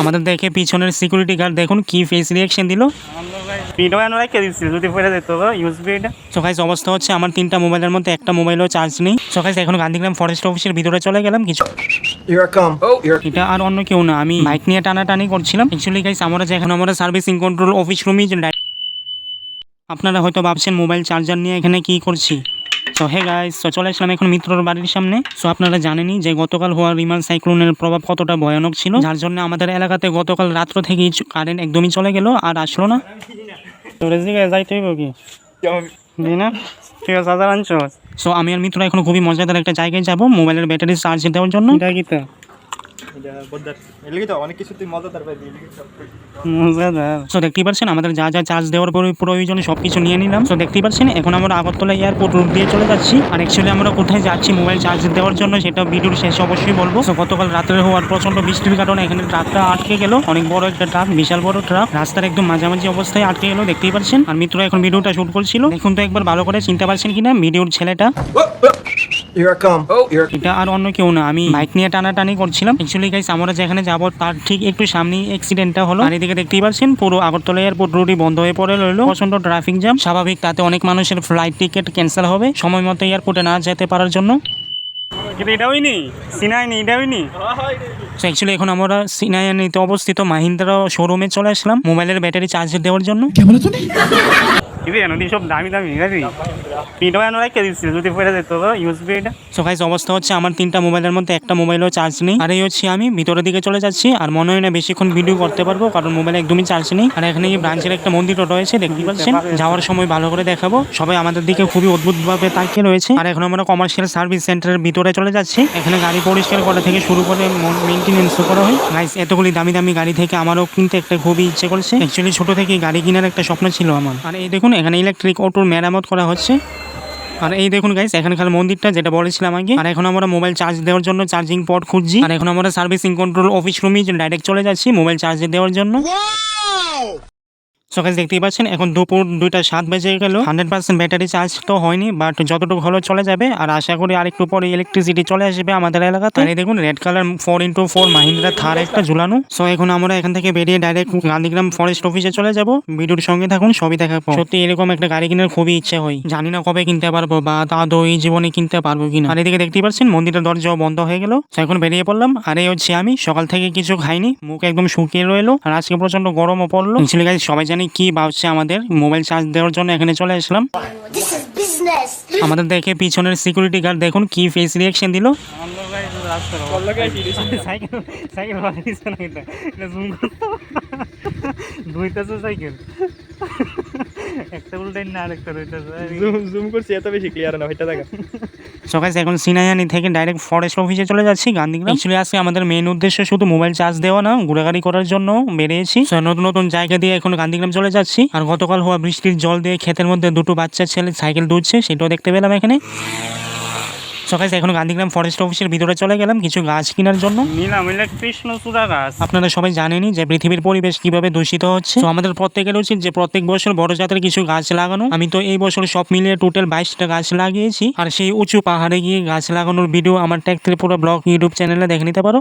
আমাদের দেখে পিছনের সিকিউরিটি গার্ড দেখুন কি ফেস রিয়াকশন দিল। ভিডিও এনে রেখে দিচ্ছিল? যদি পড়ে যেত ইউএসবি এটা সো অবস্থা হচ্ছে আমার তিনটা মোবাইলের মধ্যে একটা মোবাইলও চার্জ নেই। সো এখন গান্ধীগ্রাম ফরেস্ট অফিসের ভিতরে চলে গেলাম কিছু. Oh. এটা আর অন্য কেউ না আমি বাইক নিয়ে টানাটানি করছিলাম। অ্যাকচুয়ালি গাইস আমরা যেখানে আমরা সার্ভিসিং কন্ট্রোল অফিস রুমই আপনারা হয়তো ভাবছেন মোবাইল চার্জার নিয়ে এখানে কি করছি? সো হে গাইস সো চলে আসলাম এখন মিত্রর বাড়ির সামনে। সো আপনারা জানেনই যে গতকাল হওয়া রিমান সাইক্লোনের প্রভাব কতটা ভয়ানক ছিল, যার জন্য আমাদের এলাকাতে গতকাল রাত্র থেকেই কারেন্ট একদমই চলে গেল, আর আসলো না। তো দিকে যাইতে হইব কি? না ঠিক আছে আনছো? সো আমি আর মিত্র এখন খুবই মজাদার একটা জায়গায় যাব, মোবাইলের ব্যাটারি চার্জ দেওয়ার জন্য। এটা সো দেখতেই পাচ্ছেন আমাদের যা যা চার্জ দেওয়ার পরে প্রয়োজন সব কিছু নিয়ে নিলাম। সো দেখতেই পাচ্ছেন এখন আমরা আগরতলা এয়ারপোর্ট রুট দিয়ে চলে যাচ্ছি। আর অ্যাকচুয়ালি আমরা কোথায় যাচ্ছি মোবাইল চার্জ দেওয়ার জন্য সেটা ভিডিওর শেষে অবশ্যই বলব। সো গতকাল রাত্রে হওয়ার প্রচণ্ড বৃষ্টির কারণে এখানে ট্রাকটা আটকে গেল। অনেক বড় একটা ট্রাক বিশাল বড় ট্রাক। রাস্তার একদম মাঝামাঝি অবস্থায় আটকে গেল দেখতেই পাচ্ছেন। আর মিত্র এখন ভিডিওটা শুট করছিল। দেখুন তো একবার ভালো করে চিনতে পারছেন কিনা ভিডিওর ছেলেটা। Here I come. Oh, here. এটা আর অন্য কেউ না। আমি বাইক নিয়ে টানাটানি করছিলাম। অ্যাকচুয়ালি গাইস আমরা যেখানে যাব তার ঠিক একটু সামনেই অ্যাক্সিডেন্টটা হলো। আর এদিকে দেখতেই পাচ্ছেন পুরো আগরতলা এয়ারপোর্ট রুটই বন্ধ হয়ে পড়ে রইল। প্রচণ্ড ট্রাফিক জ্যাম স্বাভাবিক তাতে অনেক মানুষের ফ্লাইট টিকিট ক্যান্সেল হবে। সময় মতো এয়ারপোর্টে না যেতে পারার জন্য। কিন্তু এটা হইনি সিনাইনি এটা অ্যাকচুয়ালি এখন আমরা সিনায়ানিতে অবস্থিত মাহিন্দ্রা শোরুমে চলে আসলাম মোবাইলের ব্যাটারি চার্জ দেওয়ার জন্য। সব দামি দামি এনে রেখে দিচ্ছিল যদি পড়ে যেত ইউএসবি এটা সো গাইস অবস্থা হচ্ছে আমার তিনটা মোবাইলের মধ্যে একটা মোবাইলও চার্জ নেই। আর এই হচ্ছে আমি ভিতরের দিকে চলে যাচ্ছি আর মনে হয় না বেশিক্ষণ ভিডিও করতে পারব কারণ মোবাইল একদমই চার্জ নেই। আর এখানে এই ব্রাঞ্চের একটা মন্দিরও রয়েছে দেখতে পাচ্ছেন। যাওয়ার সময় ভালো করে দেখাবো। সবাই আমাদের দিকে খুবই অদ্ভুতভাবে তাকিয়ে রয়েছে। আর এখন আমরা কমার্শিয়াল সার্ভিস সেন্টারের ভিতরে চলে যাচ্ছি। এখানে গাড়ি পরিষ্কার করা থেকে শুরু করে মেনটেনেন্সও করা হয়। গাইস এতগুলি দামি দামি গাড়ি থেকে আমারও কিনতে একটা খুবই ইচ্ছে করছে। অ্যাকচুয়ালি ছোট থেকে গাড়ি কেনার একটা স্বপ্ন ছিল আমার। আর এই দেখুন এখানে ইলেকট্রিক অটোর মেরামত করা হচ্ছে। আর এই দেখুন গাইস এখানকার মন্দিরটা যেটা বলেছিলাম আগে। আর এখন আমরা মোবাইল চার্জ দেওয়ার জন্য চার্জিং পট খুঁজছি। আর এখন আমরা সার্ভিসিং কন্ট্রোল অফিস রুমে ডাইরেক্ট চলে যাচ্ছি মোবাইল চার্জ দেওয়ার জন্য। সকাল দেখতেই পাচ্ছেন, এখন দুপুর দুইটা সাত বেজে গেল। হান্ড্রেড পার্সেন্ট ব্যাটারি চার্জ তো হয়নি বাট যতটুকু হলো চলে যাবে। আর আশা করি আরেকটু পরে ইলেকট্রিসিটি চলে আসবে আমাদের এলাকাতে। আর এই দেখুন red colour four into four Mahindra Thar একটা ঝুলানো। সো এখন আমরা এখান থেকে বেরিয়ে ডাইরেক্ট গান্ধীগ্রাম ফরেস্ট অফিসে চলে যাব। ভিডিওর সঙ্গে থাকুন, সবই দেখাবো সত্যি এরকম একটা গাড়ি কেনার খুবই ইচ্ছে হয়। জানি না কবে কিনতে পারব বা আদৌ এই জীবনে কিনতে পারব কিনা। আর এদিকে দেখতেই পাচ্ছেন, মন্দিরের দরজাও বন্ধ হয়ে গেল। তো এখন বেরিয়ে পড়লাম। আর এই হচ্ছে আমি, সকাল থেকে কিছু খাইনি, মুখ একদম শুকিয়ে রইল। আর আজকে প্রচণ্ড গরমও পড়ল। সবাই কি ভাবছে আমাদের মোবাইল চার্জ দেওয়ার জন্য এখানে চলে আসলাম. আমাদের দেখে পিছনের সিকিউরিটি গার্ড দেখুন কি ফেস রিয়াকশন দিল। সাইকেল সাইকেল বাড়িছে না এটা? এটা জুম করতো দুইটাছে সাইকেল। একটা উল্টাই না আরেকটা রইতেছে জুম জুম করছি এত বেশি ক্লিয়ার না ভাইটা দেখা সকাল এখন সিনাইয়ানি থেকে ডাইরেক্ট ফরেস্ট অফিসে চলে যাচ্ছি গান্ধীগ্রাম। অ্যাকচুয়ালি আজকে আমাদের মেন উদ্দেশ্য শুধু মোবাইল চার্জ দেওয়া না ঘোরাঘুরি করার জন্য বেরিয়েছি। নতুন নতুন জায়গা দিয়ে এখন গান্ধীগ্রাম চলে যাচ্ছি। আর গতকাল হওয়া বৃষ্টির জল দিয়ে ক্ষেতের মধ্যে দুটো বাচ্চা ছেলে সাইকেল দুধছে সেটাও দেখতে পেলাম এখানে। সকাল এখন গান্ধীগ্রাম ফরেস্ট অফিসের ভিতরে চলে গেলাম কিছু গাছ কেনার জন্য। নিলাম এলে কৃষ্ণ চূড়া গাছ। আপনারা সবাই জানেনই যে পৃথিবীর পরিবেশ কীভাবে দূষিত হচ্ছে। তো আমাদের প্রত্যেকের উচিত যে প্রত্যেক বছর বড় জাতের কিছু গাছ লাগানো। আমি তো এই বছর সব মিলিয়ে টোটাল বাইশটা গাছ লাগিয়েছি। আর সেই উঁচু পাহাড়ে গিয়ে গাছ লাগানোর ভিডিও আমার ট্যাগ পুরো ব্লগ ইউটিউব চ্যানেলে দেখে নিতে পারো।